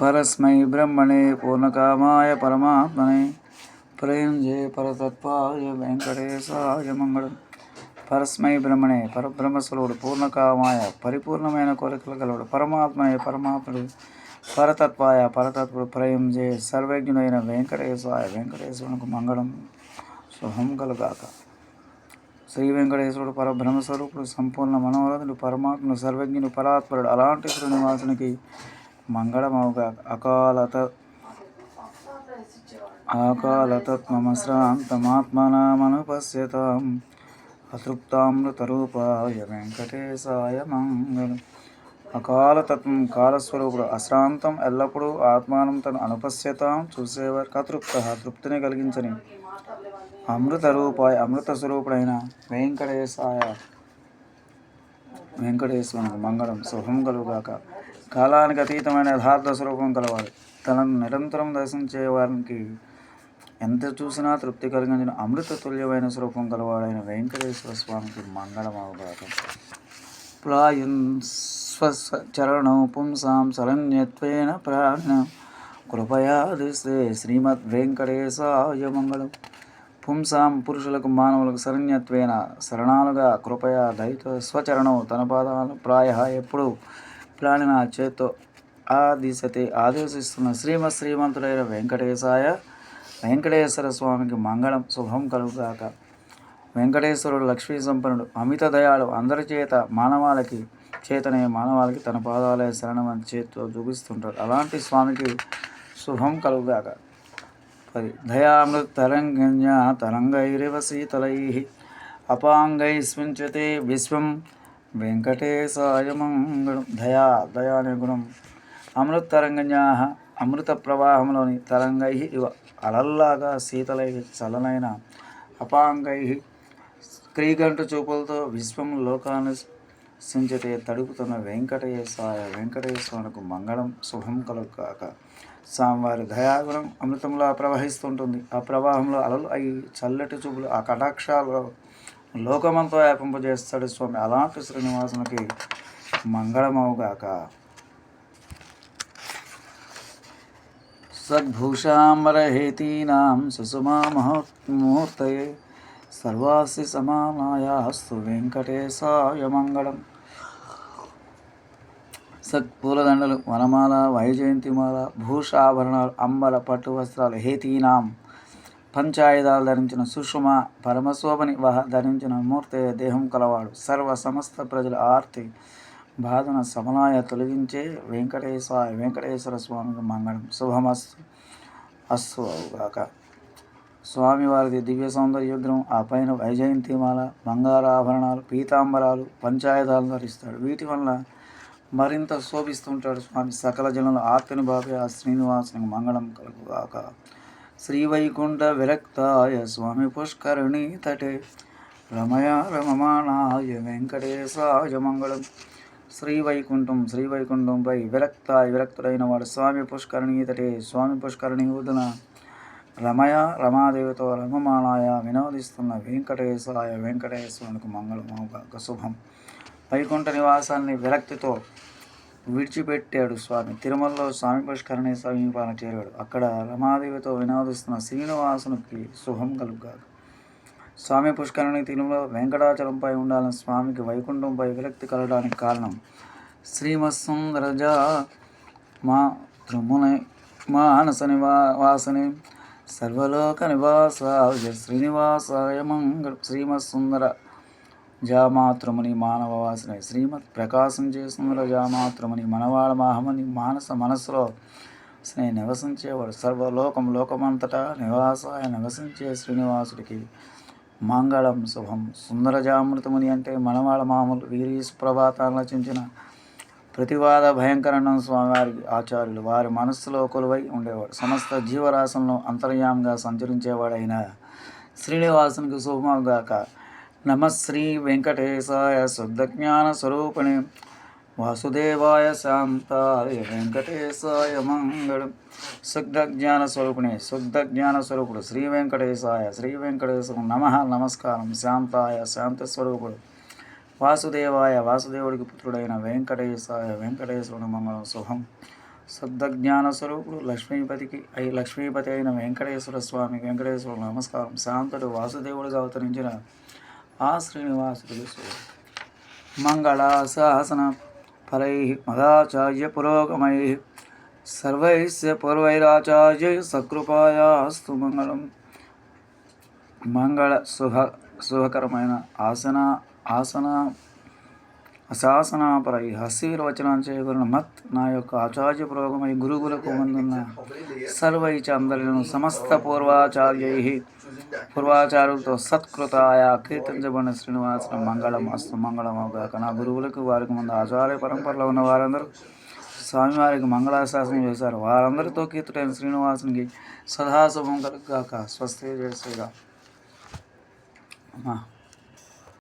పరస్మై బ్రహ్మణే పూర్ణకామాయ పరమాత్మనే ప్రయంజే పరతత్వాయ వెంకటేశాయ మంగళం పరస్మై బ్రహ్మణే పరబ్రహ్మస్వరుడు పూర్ణకామాయ పరిపూర్ణమైన కోరికలు కలవుడు పరమాత్మయ పరమాత్ముడు పరతత్వాయ పరతత్వుడు ప్రయంజే సర్వజ్ఞుడైన వెంకటేశాయ వెంకటేశ్వరునికి మంగళం శుభం కలుగాక. శ్రీ వెంకటేశ్వరుడు పరబ్రహ్మస్వరూపుడు సంపూర్ణ మనోరథుడు పరమాత్ముడు సర్వజ్ఞుడు పరాత్ముడు అలాంటి శ్రీనివాసునికి మంగళమవుగా అకాలత ఆకాలతత్మశ్రాంతమాత్మనామనుపశ్యతాం అతృప్తామృతరూపాయ వెంకటేశాయ మంగళం. అకాలతత్వం కాలస్వరూపుడు అశ్రాంతం ఎల్లప్పుడూ ఆత్మానం తను అనుపశ్యతాం. చూసేవారికి అతృప్త తృప్తిని కలిగించని అమృత రూపాయ అమృత స్వరూపుడైన వెంకటేశాయ వెంకటేశ్వరునికి మంగళం శుభం కలుగాక కాలానికి అతీతమైన యథార్థ స్వరూపం కలవాడు తనను నిరంతరం దర్శించే వారికి ఎంత చూసినా తృప్తి కలిగించిన అమృత తుల్యమైన స్వరూపం కలవాడైన వెంకటేశ్వర స్వామికి మంగళం అవగాక ప్లాయన్ స్వచరణౌ పుంసాం శరణ్యత్వేన ప్రాణ కృపయాదిస్తే శ్రీమద్ వెంకటేశాయ మంగళం. పుంసాం పురుషులకు మానవులకు శరణ్యత్వేన శరణాలుగా కృపయా దయతో స్వచరణం తన పాదాలు ప్రాయ ఎప్పుడు ప్రాణిన చేత్తో ఆదిశతే ఆదేశిస్తున్న శ్రీమ శ్రీమంతుడైన వెంకటేశాయ వెంకటేశ్వర స్వామికి మంగళం శుభం కలుగుగాక. వెంకటేశ్వరుడు లక్ష్మీ సంపన్నుడు అమిత దయాళు అందరి చేత మానవాళికి చేతనే మానవాళికి తన పాదాలయ శరణమని చేతితో చూపిస్తుంటాడు. అలాంటి స్వామికి శుభం కలుగుగాక. పది దయామృత తరంగన్య తరంగైరవ శీతలై అపాంగై స్మించతే విశ్వం వెంకటేశాయ మంగళం దయా దయా అనే గుణం. అమృత తరంగన్యా అమృత ప్రవాహంలోని తరంగై ఇవ అలల్లాగా శీతలై చలనైన అపాంగై క్రీగంట చూపులతో విశ్వం లోకాన్ని సించటే తడుపుతున్న వెంకటేశాయ వెంకటేశ్వరునికి మంగళం శుభం కలుగాక. స్వామివారి దయాగుణం అమృతంలా ప్రవహిస్తుంటుంది. ఆ ప్రవాహంలో అలలు అయి చల్లటి చూపులు ఆ కటాక్షాలు లోకమంతా వ్యాపింపజేస్తాడు స్వామి. అలాంటి శ్రీనివాసునికి మంగళమవుగాక. సద్భూషాంబరహేతీనాం సుసుమా మహోత్మూర్తయే సర్వాసి సమానాయాస్తు వెంకటేశాయ మంగళం. సత్పూలదండలు వనమాల వైజయంతిమాల భూషాభరణాలు అంబల పట్టు వస్త్రాలు హేతీనాం పంచాయుధాలు ధరించిన సుషుమ పరమశోభని వహ ధరించిన మూర్తి దేహం కలవాడు. సర్వ సమస్త ప్రజల ఆర్తి బాధన సమలాయ తొలగించే వెంకటేశ్వర వెంకటేశ్వర స్వామికి మంగళం. శుభమస్తు. అస్సు అవుగాక. స్వామివారిది దివ్య సౌందర్య ఆ పైన వైజయంతిమాల బంగారాభరణాలు పీతాంబరాలు పంచాయుధాలు ధరిస్తాడు. వీటి వల్ల మరింత శోభిస్తుంటాడు స్వామి. సకల జనుల ఆర్తిని బాబే ఆ శ్రీనివాసునికి మంగళం కలుగుగాక. శ్రీవైకుంఠ విరక్తాయ స్వామి పుష్కరిణి తటే. రమయ రమమాణాయ వెంకటేశాయ మంగళం. శ్రీవైకుంఠం శ్రీవైకుంఠంపై విరక్తాయ విరక్తుడైన వాడు స్వామి పుష్కరిణి తటే. స్వామి పుష్కరిణి ఊదున రమయ రమాదేవితో రమమానాయ వినోదిస్తున్న వెంకటేశాయ వెంకటేశ్వరునికి మంగళం శుభం. వైకుంఠ నివాసాన్ని విరక్తితో విడిచిపెట్టాడు స్వామి. తిరుమలలో స్వామి పుష్కరణి సమీపాన చేరాడు. అక్కడ రమాదేవితో వినోదిస్తున్న శ్రీనివాసునికి సుఖం కలుగాక స్వామి పుష్కరిణి తిరుమల వెంకటాచలంపై ఉండాలని స్వామికి వైకుంఠంపై విరక్తి కలగడానికి కారణం శ్రీమత్సుందరజా మా త్రిమున మానస నివాసని సర్వలోక నివాసాయ శ్రీనివాసాయ మంగళ శ్రీమత్సుందర జామాతృముని మానవవాసిని శ్రీమత్ ప్రకాశం చేస్తున్న జామాతృముని మనవాళ మాహమని మానస మనస్సులో స్నే నివసించేవాడు. సర్వలోకం లోకమంతటా నివాసాయ నివసించే శ్రీనివాసుడికి మంగళం శుభం. సుందరజామృతముని అంటే మనవాళ మామూలు వీరి సుప్రభాతాలను రచించిన ప్రతివాద భయంకరణం స్వామివారి ఆచార్యులు. వారి మనస్సులో కొలువై ఉండేవాడు. సమస్త జీవరాశంలో అంతర్యామంగా సంచరించేవాడైన శ్రీనివాసునికి శుభమగాక. నమశ్రీ వెంకటేశాయ శుద్ధజ్ఞాన స్వరూపిణి వాసుదేవాయ శాంతాయ వెంకటేశాయ మంగళం శుద్ధ జ్ఞాన స్వరూపిణి శుద్ధ జ్ఞాన స్వరూపుడు శ్రీ వెంకటేశాయ శ్రీ వెంకటేశ్వరు నమ నమస్కారం శాంతాయ శాంత స్వరూపుడు వాసుదేవాయ వాసుదేవుడికి పుత్రుడైన వెంకటేశాయ వెంకటేశ్వరుడు మంగళం శుభం। శుద్ధజ్ఞాన స్వరూపుడు లక్ష్మీపతికి అయి లక్ష్మీపతి అయిన వెంకటేశ్వర స్వామి వెంకటేశ్వరుడు నమస్కారం. శాంతుడు వాసుదేవుడిగా అవతరించిన ఆ శ్రీనివాసుడు మంగళాశాసన ఫలై మదాచార్య పురోగమై సర్వైస్య పూర్వైరాచార్య సకృపాయాస్తు మంగళం మంగళ శుభ శుభకరమైన ఆసన ఆసన అశాసనాపరై హస్యవచనం చేయగలిగిన మత్ నా యొక్క ఆచార్య పురోగమై గురుగులకు ముందున్న సర్వైచ అందరిను సమస్త పూర్వాచార్యై పూర్వాచార్యులతో సత్కృతాయ కీర్తించబడిన శ్రీనివాస మంగళం అస్తు మంగళమవుగాక నా గురువులకు వారికి ముందు ఆచార్య పరంపరలో ఉన్న వారందరూ స్వామివారికి మంగళాశాసనం చేశారు వారందరితో కీర్తుడైన శ్రీనివాసునికి సదాశుభం కలుగుగాక. స్వస్తి చేసేగా